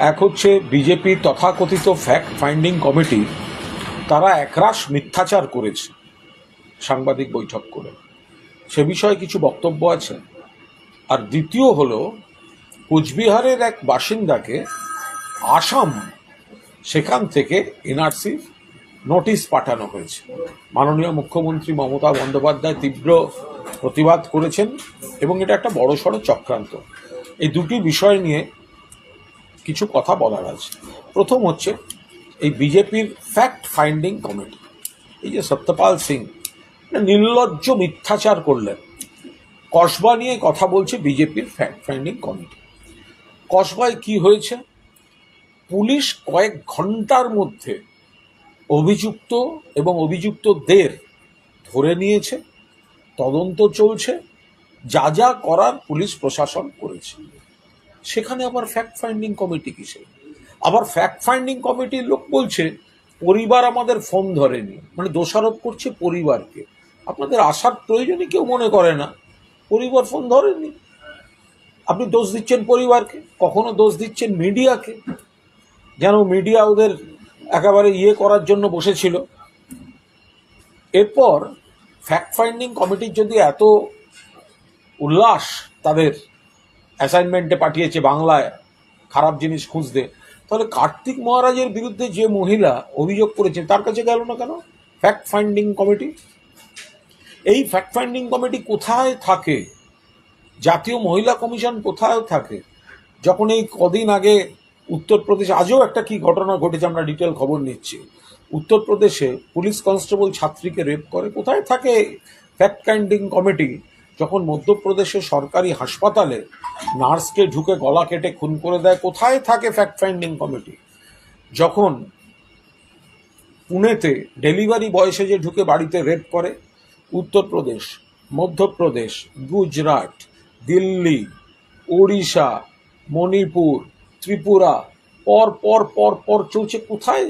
এক হচ্ছে বিজেপি তথাকথিত ফ্যাক্ট ফাইন্ডিং কমিটি তারা একরাশ মিথ্যাচার করেছে, সাংবাদিক বৈঠক করে। সে বিষয়ে কিছু বক্তব্য আছে। আর দ্বিতীয় হল, কোচবিহারের এক বাসিন্দাকে আসাম সেখান থেকে এনআরসি নোটিশ পাঠানো হয়েছে। মাননীয় মুখ্যমন্ত্রী মমতা বন্দ্যোপাধ্যায় তীব্র প্রতিবাদ করেছেন এবং এটা একটা বড়সড় চক্রান্ত। এই দুটি বিষয় নিয়ে কিছু কথা বলার আছে। প্রথম হচ্ছে এই বিজেপির ফ্যাক্ট ফাইন্ডিং কমিটি এই যে সত্যপাল সিং নির্লজ্জ মিথ্যাচার করলেন। কসবা নিয়ে কথা বলছে বিজেপির ফ্যাক্ট ফাইন্ডিং কমিটি কসবায় কি হয়েছে? পুলিশ কয়েক ঘণ্টার মধ্যে অভিযুক্ত এবং অভিযুক্তদের ধরে নিয়েছে, তদন্ত চলছে, যা যা করার পুলিশ প্রশাসন করেছে। সেখানে আবার ফ্যাক্ট ফাইন্ডিং কমিটি কিসে আবার ফ্যাক্ট ফাইন্ডিং কমিটির লোক বলছে, পরিবার আমাদের ফোন ধরেনি। মানে দোষারোপ করছে পরিবারকে। আপনাদের আসার প্রয়োজনই কেউ মনে করে না। পরিবার ফোন ধরেনি। আপনি দোষ দিচ্ছেন পরিবারকে। কখনো দোষ দিচ্ছেন মিডিয়াকে। যেন মিডিয়া ওদের একেবারে ইয়ে করার জন্য বসেছিল। এরপর ফ্যাক্ট ফাইন্ডিং কমিটির যদি এত উল্লাস তাদের অ্যাসাইনমেন্টে পাঠিয়েছে বাংলায়, খারাপ জিনিস খুঁজতে। তাহলে কার্তিক মহারাজের বিরুদ্ধে যে মহিলা অভিযোগ করেছেন, তার কাছে গেল না কেন? ফ্যাক্ট ফাইন্ডিং কমিটি এই ফ্যাক্ট ফাইন্ডিং কমিটি কোথায় থাকে? জাতীয় মহিলা কমিশন কোথায় থাকে? যখন এই কদিন আগে উত্তরপ্রদেশে, আজও একটা কি ঘটনা ঘটেছে আমরা ডিটেল খবর নিচ্ছি। উত্তরপ্রদেশে পুলিশ কনস্টেবল ছাত্রীকে রেপ করে। কোথায় থাকে ফ্যাক্ট ফাইন্ডিং কমিটি যখন মধ্যপ্রদেশের সরকারি হাসপাতালে নার্সকে ঢুকে গলা কেটে খুন করে দেয়, কোথায় থাকে ফ্যাক্ট ফাইন্ডিং কমিটি যখন পুনেতে ডেলিভারি বয়সে যে ঢুকে বাড়িতে রেপ করে, উত্তরপ্রদেশ, মধ্যপ্রদেশ, গুজরাট, দিল্লি, ওড়িশা, মণিপুর, ত্রিপুরা, পর পর পর পর চলছে, কোথায়?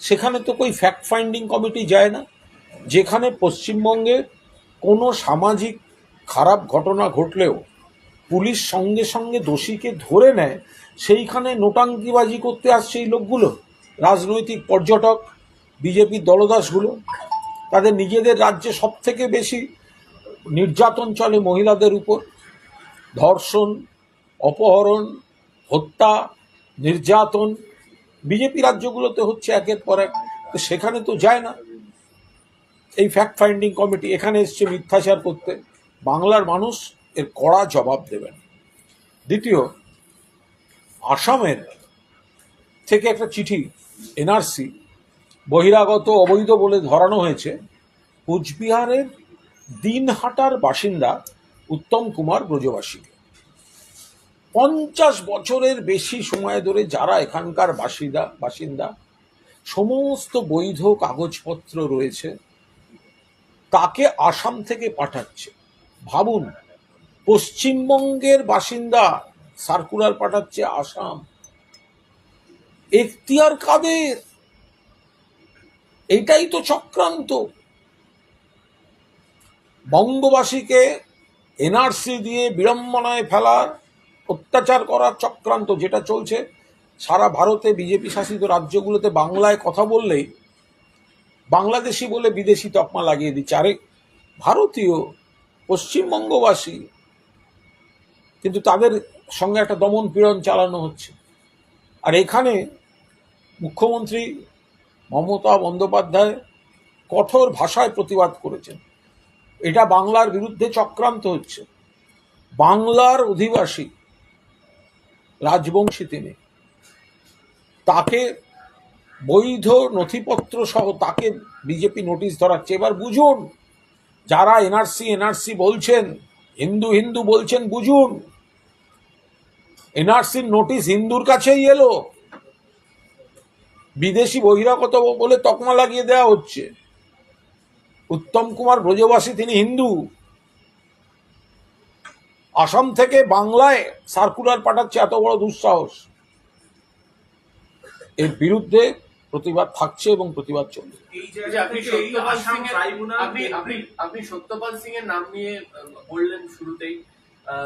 সেখানে তো কই ফ্যাক্ট ফাইন্ডিং কমিটি যায় না। যেখানে পশ্চিমবঙ্গে কোনো সামাজিক খারাপ ঘটনা ঘটলেও পুলিশ সঙ্গে সঙ্গে দোষীকে ধরে নেয়, সেইখানে নোটাঙ্কিবাজি করতে আসছে এই লোকগুলো। রাজনৈতিক পর্যটক বিজেপির দলদাসগুলো, তাদের নিজেদের রাজ্যে সব থেকে বেশি নির্যাতন চলে মহিলাদের উপর। ধর্ষণ, অপহরণ, হত্যা, নির্যাতন, বিজেপি রাজ্যগুলোতে হচ্ছে একের পর এক। সেখানে তো যায় না। এই ফ্যাক্ট ফাইন্ডিং কমিটি এখানে এসছে মিথ্যাচার করতে। বাংলার মানুষ এর কড়া জবাব দেবেন। দ্বিতীয়, আসামের থেকে একটা চিঠি, এনআরসি, বহিরাগত অবৈধ বলে ধরানো হয়েছে। কুচবিহারের দিনহাটার বাসিন্দা উত্তম কুমার ব্রজবাসীকে। পঞ্চাশ বছরের বেশি সময় ধরে যারা এখানকার বাসিন্দা বাসিন্দা, সমস্ত বৈধ কাগজপত্র রয়েছে, তাকে আসাম থেকে পাঠাচ্ছে। ভাবুন, পশ্চিমবঙ্গের বাসিন্দা সার্কুলার পাঠাচ্ছে আসাম। এখতিয়ার কাদের? এটাই তো চক্রান্ত। বঙ্গবাসীকে এনআরসি দিয়ে বিড়ম্বনায় ফেলার, অত্যাচার করার চক্রান্ত যেটা চলছে, সারা ভারতে বিজেপি শাসিত রাজ্যগুলোতে বাংলায় কথা বললেই বাংলাদেশি বলে বিদেশি তকমা লাগিয়ে দিচ্ছে। আরে, ভারতীয় পশ্চিমবঙ্গবাসী, কিন্তু তাদের সঙ্গে একটা দমন পীড়ন চালানো হচ্ছে। আর এখানে মুখ্যমন্ত্রী মমতা বন্দ্যোপাধ্যায় কঠোর ভাষায় প্রতিবাদ করেছেন। এটা বাংলার বিরুদ্ধে চক্রান্ত হচ্ছে। বাংলার অধিবাসী রাজবংশী তিনি, তাকে বৈধ নথিপত্র সহ তাকে বিজেপি নোটিশ ধরাচ্ছে। এবার বুঝুন যারা এনআরসি এনআরসি বলছেন, হিন্দু হিন্দু বলছেন, বুঝুন। এনআরসির নোটিশ হিন্দুর কাছেই এলো। বিদেশি বহিরাগত বলে তকমা লাগিয়ে দেওয়া হচ্ছে। উত্তম কুমার ব্রজবাসী, তিনি হিন্দু। আসাম থেকে বাংলায় সার্কুলার পাঠাচ্ছে, এত বড় দুঃসাহস। এর বিরুদ্ধে প্রতিবাদ থাকছে এবং প্রতিবাদ চলবে জায়গা আপনি সত্যপাল সিং এর ট্রাইব্যুনাল আপনি আপনি আপনি সত্যপাল সিং এর নাম নিয়ে বললেন শুরুতেই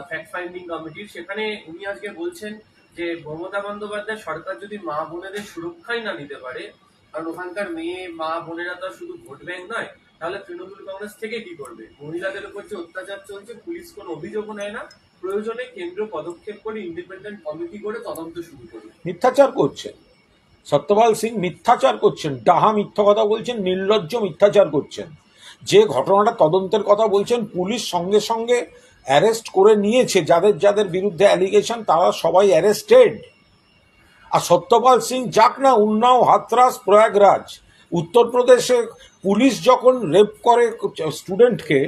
ফ্যাক্ট ফাইন্ডিং কমিটির সেখানে উনি আজকে বলছেন যে মমতা বন্দ্যোপাধ্যায় সরকার যদি মা বোনেদের সুরক্ষাই না নিতে পারে কারণ ওখানকার মেয়ে মা বোনেরা তো শুধু ভোট ব্যাংক নয় তাহলে তৃণমূল কংগ্রেস থেকে কি করবে? মহিলাদের উপর যে অত্যাচার চলছে পুলিশ কোনো অভিযোগও নেয় না। প্রয়োজনে কেন্দ্র পদক্ষেপ করে ইন্ডিপেন্ডেন্ট কমিটি করে তদন্ত শুরু করবে। মিথ্যাচার করছেন সত্যপাল সিং মিথ্যাচার করছেন, ডাহা মিথ্যা কথা বলছেন, নির্লজ্জ মিথ্যাচার করছেন। যে ঘটনাটা তদন্তের কথা বলছেন, পুলিশ সঙ্গে সঙ্গে অ্যারেস্ট করে নিয়েছে, যাদের যাদের বিরুদ্ধে অ্যালিগেশন, তারা সবাই অ্যারেস্টেড। আর সত্যপাল সিং, যাক না, উন্নাও, হাতরাস, প্রয়াগরাজ, উত্তরপ্রদেশে পুলিশ যখন রেপ করে স্টুডেন্টকে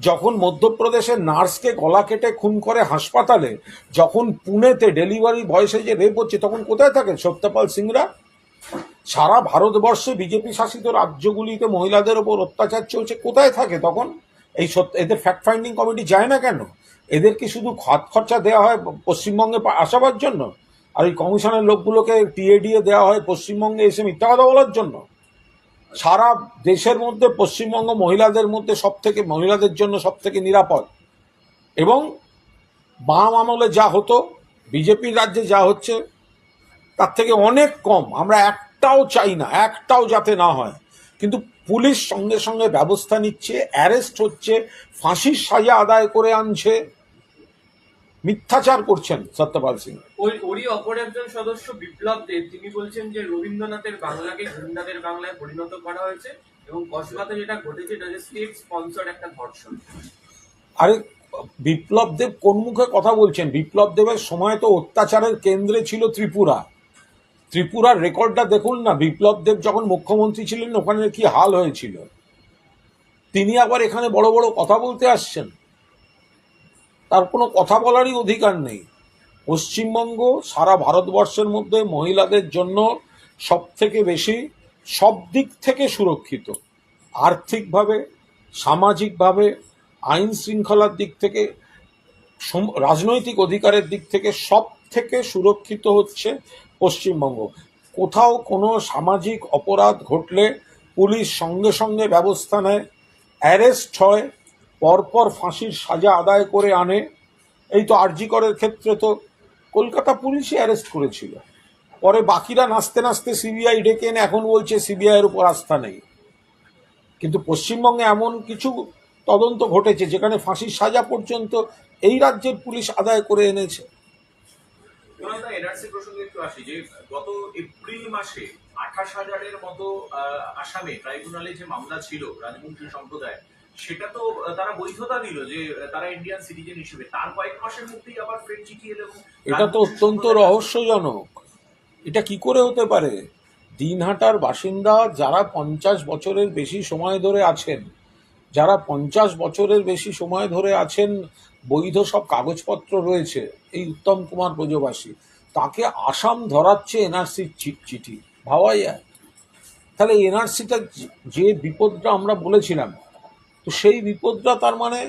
যখন মধ্যপ্রদেশের নার্সকে গলা কেটে খুন করে হাসপাতালে, যখন পুনেতে ডেলিভারি বয়সে যে রেপ হচ্ছে, তখন কোথায় থাকে সত্যপাল সিংরা? সারা ভারতবর্ষে বিজেপি শাসিত রাজ্যগুলিতে মহিলাদের ওপর অত্যাচার চলছে, কোথায় থাকে তখন? এই সত্য, এদের ফ্যাক্ট ফাইন্ডিং কমিটি যায় না কেন? এদেরকে শুধু খাত খরচা দেওয়া হয় পশ্চিমবঙ্গে আসাবার জন্য? আর এই কমিশনের লোকগুলোকে টিএডিএ দেওয়া হয় পশ্চিমবঙ্গে এসে মিথ্যা কথা বলার জন্য? সারা দেশের মধ্যে, পশ্চিমবঙ্গ মহিলাদের মধ্যে সব থেকে মহিলাদের জন্য সব থেকে নিরাপদ। এবং বাম আমলে যা হতো বিজেপি রাজ্যে যা হচ্ছে, তার থেকে অনেক কম। আমরা একটাও চাই না, একটাও যাতে না হয়। কিন্তু পুলিশ সঙ্গে সঙ্গে ব্যবস্থা নিচ্ছে, অ্যারেস্ট হচ্ছে, ফাঁসির সাজা আদায় করে আনছে। মিথ্যাচার করছেন সত্যপাল সিং। ওই ওরই অপর একজন সদস্য বিপ্লব দেব তিনি বলছেন যে রবীন্দ্রনাথের বাংলাকে গুন্ডাদের বাংলায় পরিণত করা হয়েছে এবং কসবাতে যেটা ঘটেছে এটা যে স্টেট স্পন্সর একটা ধর্ষণ। আরে বিপ্লব দেব কোন মুখে কথা বলছেন? বিপ্লব দেবের সময় তো অত্যাচারের কেন্দ্রে ছিল ত্রিপুরা। ত্রিপুরার রেকর্ডটা দেখুন না বিপ্লব দেব যখন মুখ্যমন্ত্রী ছিলেন ওখানে কি হাল হয়েছিল? তিনি আবার এখানে বড় বড় কথা বলতে আসছেন। তার কোনো কথা বলারই অধিকার নেই। পশ্চিমবঙ্গ সারা ভারতবর্ষের মধ্যে মহিলাদের জন্য সব থেকে বেশি, সব দিক থেকে সুরক্ষিত। আর্থিকভাবে, সামাজিকভাবে, আইন শৃঙ্খলার দিক থেকে রাজনৈতিক অধিকারের দিক থেকে সব থেকে সুরক্ষিত হচ্ছে পশ্চিমবঙ্গ। কোথাও কোনো সামাজিক অপরাধ ঘটলে পুলিশ সঙ্গে সঙ্গে ব্যবস্থা নেয়, অ্যারেস্ট হয় পরপর ফাঁসির সাজা আদায় করে আনে। এই তো আরজিকরের ক্ষেত্রে তো কলকাতা পুলিশই অ্যারেস্ট করেছিল। পরে বাকিরা নাচতে নাচতে সিবিআই ডেকে এনে এখন বলছে সিবিআইয়ের উপর আস্থা নেই। কিন্তু পশ্চিমবঙ্গে এমন কিছু তদন্ত ঘটেছে যেখানে ফাঁসির সাজা পর্যন্ত এই রাজ্যের পুলিশ আদায় করে এনেছে। আঠাশ হাজারের মতো আসামে ট্রাইব্যুনালে যে মামলা ছিল রাজবংশী সম্প্রদায় সেটা তো তারা বৈধতা দিল যে তারা ইন্ডিয়ান সিটিজেন হিসেবে। তার কয়েক মাসের মধ্যেই আবার ফের চিঠি এলো এটা তো অত্যন্ত রহস্যজনক। এটা কি করে হতে পারে? দিনহাটার বাসিন্দা যারা পঞ্চাশ বছরের বেশি সময় ধরে আছেন যারা পঞ্চাশ বছরের বেশি সময় ধরে আছেন বৈধ সব কাগজপত্র রয়েছে এই উত্তম কুমার ব্রজবাসী তাকে আসাম ধরাচ্ছে এনআরসির চিঠি। ভাবাই যায়। তাহলে এনআরসিটা যে বিপদটা আমরা বলেছিলাম তো সেই বিপদটা তার মানে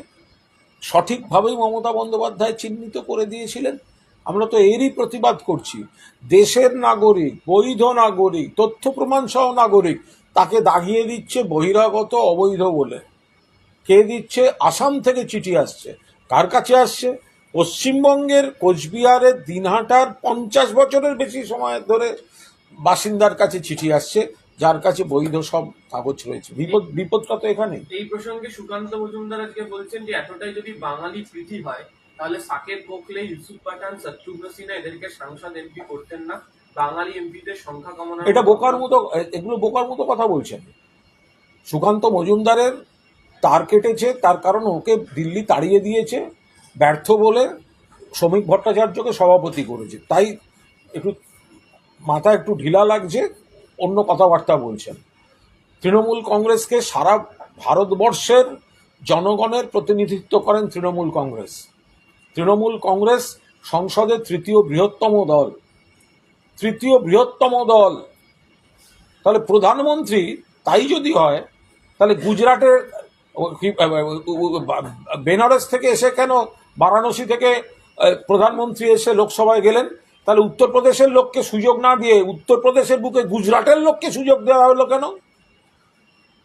সঠিকভাবেই মমতা বন্দ্যোপাধ্যায় চিহ্নিত করে দিয়েছিলেন। আমরা তো এরই প্রতিবাদ করছি। দেশের নাগরিক, বৈধ নাগরিক, তথ্য প্রমাণ সহ নাগরিক, তাকে দাগিয়ে দিচ্ছে বহিরাগত অবৈধ বলে। কে দিচ্ছে? আসাম থেকে চিঠি আসছে। কার কাছে আসছে? পশ্চিমবঙ্গের কোচবিহারের দিনহাটার পঞ্চাশ বছরের বেশি সময় ধরে বাসিন্দার কাছে চিঠি আসছে। যার কাছে বৈধ সব কাগজ রয়েছে। বিপদ বিপদটা তো এখানে এই প্রসঙ্গে সুকান্ত মজুমদার আজকে বলছেন যে এতটাই যদি বাঙালি প্রীতি হয় তাহলে সাকেত গোখলে ইউসুফ পাঠান শত্রুঘ্ন সিনহা এদেরকে সাংসদ এমপি করতেন না। বাঙালি এমপিদের সংখ্যা কমানো এটা বোকার মতো এগুলো বোকার মতো কথা বলছেন। সুকান্ত মজুমদারের তার কেটেছে তার কারণ ওকে দিল্লি তাড়িয়ে দিয়েছে ব্যর্থ বলে শ্রমিক ভট্টাচার্যকে সভাপতি করেছে। তাই একটু মাথা একটু ঢিলা লাগছে। অন্য কথাবার্তা বলছেন। তৃণমূল কংগ্রেসকে সারা ভারতবর্ষের জনগণের প্রতিনিধিত্ব করেন তৃণমূল কংগ্রেস। তৃণমূল কংগ্রেস সংসদের তৃতীয় বৃহত্তম দল। তৃতীয় বৃহত্তম দল। তাহলে প্রধানমন্ত্রী তাই যদি হয়, তাহলে গুজরাটের বেনারস থেকে এসে কেন বারাণসী থেকে প্রধানমন্ত্রী এসে লোকসভায় গেলেন? তাহলে উত্তরপ্রদেশের লোককে সুযোগ না দিয়ে উত্তরপ্রদেশের বুকে গুজরাটের লোককে সুযোগ দেওয়া হলো কেন?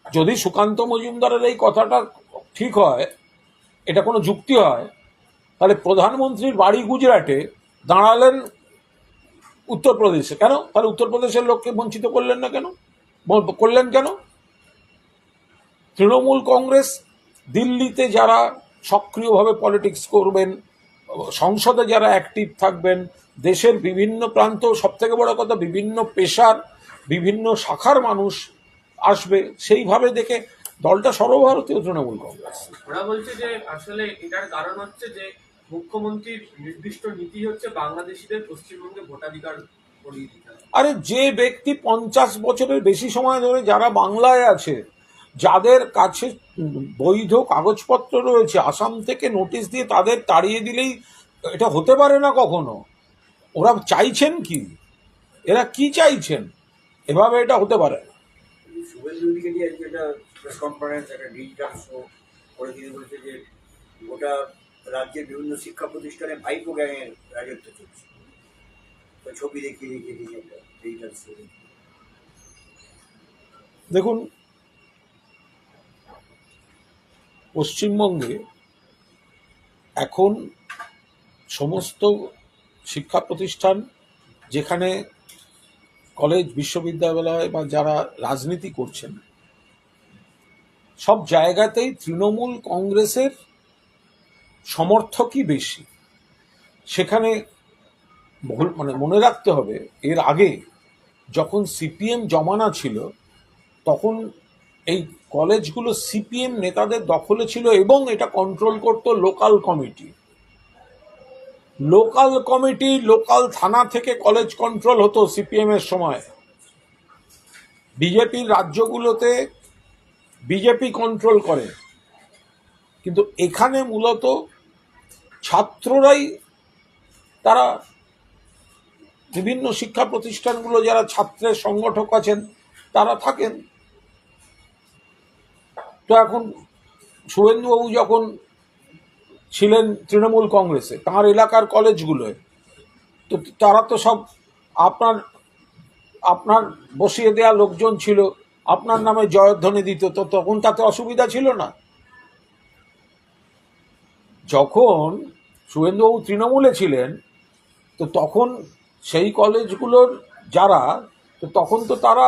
যদি সুকান্ত মজুমদারের এই কথাটা ঠিক হয়, এটা কোনো যুক্তি হয়, তাহলে প্রধানমন্ত্রীর বাড়ি গুজরাটে দাঁড়ালেন উত্তরপ্রদেশে কেন? তাহলে উত্তরপ্রদেশের লোককে বঞ্চিত করলেন না কেন? করলেন কেন? তৃণমূল কংগ্রেস দিল্লিতে যারা সক্রিয়ভাবে পলিটিক্স করবেন, সংসদে যারা অ্যাক্টিভ থাকবেন দেশের বিভিন্ন প্রান্ত সব থেকে বড় কথা বিভিন্ন পেশার বিভিন্ন শাখার মানুষ আসবে সেইভাবে দেখে দলটা সর্বভারতীয় তৃণমূল কংগ্রেস। ওরা বলছে যে আসলে এটার কারণ হচ্ছে যে মুখ্যমন্ত্রীর নির্দিষ্ট নীতি হচ্ছে বাংলাদেশিদের পশ্চিমবঙ্গে ভোটাধিকার আরে যে ব্যক্তি পঞ্চাশ বছরের বেশি সময় ধরে যারা বাংলায় আছে যাদের কাছে বৈধ কাগজপত্র রয়েছে আসাম থেকে নোটিশ দিয়ে তাদের তাড়িয়ে দিলেই এটা হতে পারে না কখনো? ওরা চাইছেন কি? এরা কি চাইছেন? এভাবে এটা হতে পারে। প্রেস কনফারেন্স একটা ডিজিটাল শো করে বলেছে যে গোটা রাজ্যের বিভিন্ন শিক্ষা প্রতিষ্ঠানে ভাইপো গ্যাংয়ের রাজত্ব চলছে। তো ছবি দেখিয়ে দেখিয়ে দিয়েছে একটা ডিজিটাল শো দেখুন পশ্চিমবঙ্গে এখন সমস্ত শিক্ষা প্রতিষ্ঠান যেখানে কলেজ, বিশ্ববিদ্যালয় বা যারা রাজনীতি করছেন, সব জায়গাতেই তৃণমূল কংগ্রেসের সমর্থকই বেশি। সেখানে মানে মনে রাখতে হবে, এর আগে যখন সিপিএম জমানা ছিল, তখন এই কলেজগুলো সিপিএম নেতাদের দখলে ছিল এবং এটা কন্ট্রোল করত local committee local committee, local থানা থেকে কলেজ কন্ট্রোল হতো সিপিএম এর সময়। বিজেপির রাজ্যগুলোতে বিজেপি কন্ট্রোল করে। কিন্তু এখানে মূলত ছাত্ররাই তারা বিভিন্ন শিক্ষা প্রতিষ্ঠানগুলো যারা ছাত্রের সংগঠক আছেন, তারা থাকেন। তো এখন শুভেন্দুবাবু যখন ছিলেন তৃণমূল কংগ্রেসে, তাঁর এলাকার কলেজগুলোয়। তো তারা তো সব আপনার আপনার বসিয়ে দেওয়া লোকজন ছিল, আপনার নামে জয়ধ্বনি দিত, তো তখন তাতে অসুবিধা ছিল না। যখন শুভেন্দুবাবু তৃণমূলে ছিলেন, তো তখন সেই কলেজগুলোর যারা, তো তখন তো তারা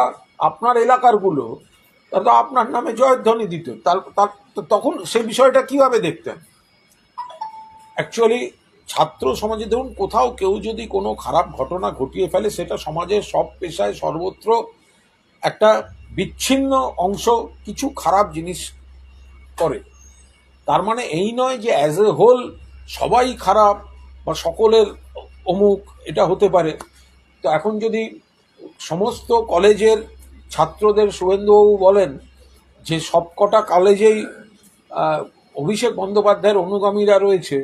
আপনার এলাকারগুলো, তারা তো আপনার নামে জয়ধ্বনি দিত। তার তখন সেই বিষয়টা কীভাবে দেখতেন? অ্যাকচুয়ালি ছাত্র সমাজে ধরুন, কোথাও কেউ যদি কোনো খারাপ ঘটনা ঘটিয়ে ফেলে, সেটা সমাজের সব পেশায় সর্বত্র একটা বিচ্ছিন্ন অংশ কিছু খারাপ জিনিস করে। তার মানে এই নয় যে অ্যাজ এ হোল সবাই খারাপ বা সকলের অমুক, এটা হতে পারে। তো এখন যদি সমস্ত কলেজের ছাত্রদের শুভেন্দুবাবু বলেন যে সবকটা কলেজেই অভিষেক বন্দ্যোপাধ্যায়ের অনুগামীরা রয়েছে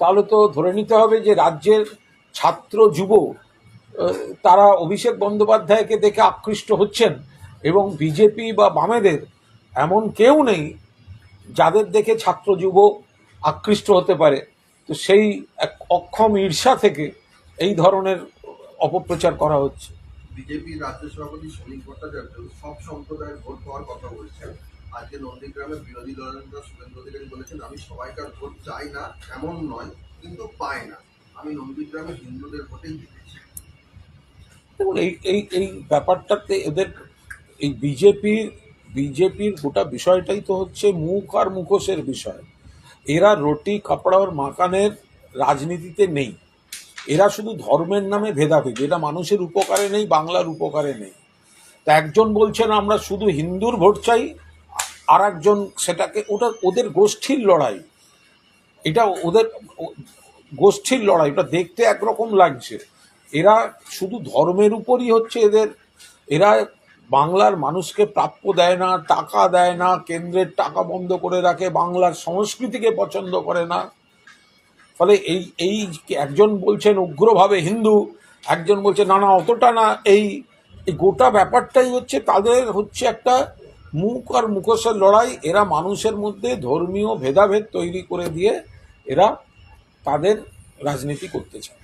তাহলে তো ধরে নিতে হবে যে রাজ্যের ছাত্র যুব তারা অভিষেক বন্দ্যোপাধ্যায়কে দেখে আকৃষ্ট হচ্ছেন এবং বিজেপি বা বামেদের এমন কেউ নেই যাদের দেখে ছাত্র যুব আকৃষ্ট হতে পারে। তো সেই এক অক্ষম ঈর্ষা থেকে এই ধরনের অপপ্রচার করা হচ্ছে। বিজেপির রাজ্য সভাপতি সমীর ভট্টাচার্য সব সম্প্রদায়ের ভোট পাওয়ার কথা বলছেন। আজকে নন্দীগ্রামে বিরোধী দলনেতা শুভেন্দু অধিকারী বলেছেন, আমি সবাইকার ভোট চাই না, এমন নয়, কিন্তু পাই না। আমি নন্দীগ্রামে হিন্দুদের ভোটেই জিতেছি। দেখুন, এই এই এই ব্যাপারটাতে এদের, এই বিজেপির বিজেপির গোটা বিষয়টাই তো হচ্ছে মুখ আর মুখোশের বিষয়। এরা রুটি কাপড় আর মাকানের রাজনীতিতে নেই। এরা শুধু ধর্মের নামে ভেদাভেদ। এটা মানুষের উপকারে নেই, বাংলার উপকারে নেই। তা একজন বলছেন আমরা শুধু হিন্দুর ভোট চাই আর একজন সেটাকে ওটা ওদের গোষ্ঠীর লড়াই। এটা ওদের, গোষ্ঠীর লড়াই, ওটা দেখতে একরকম লাগছে। এরা শুধু ধর্মের উপরই হচ্ছে এদের। এরা বাংলার মানুষকে প্রাপ্য দেয় না, টাকা দেয় না, কেন্দ্রের টাকা বন্ধ করে রাখে, বাংলার সংস্কৃতিকে পছন্দ করে না। ফলে এই এই একজন বলছেন উগ্রভাবে হিন্দু, একজন বলছে, না না, অতটা না এই গোটা ব্যাপারটাই হচ্ছে, তাদের হচ্ছে একটা মুখ আর মুখোশের লড়াই, এরা মানুষের মধ্যে ধর্মীয় ভেদাভেদ তৈরি করে দিয়ে এরা তাদের রাজনীতি করতে চায়।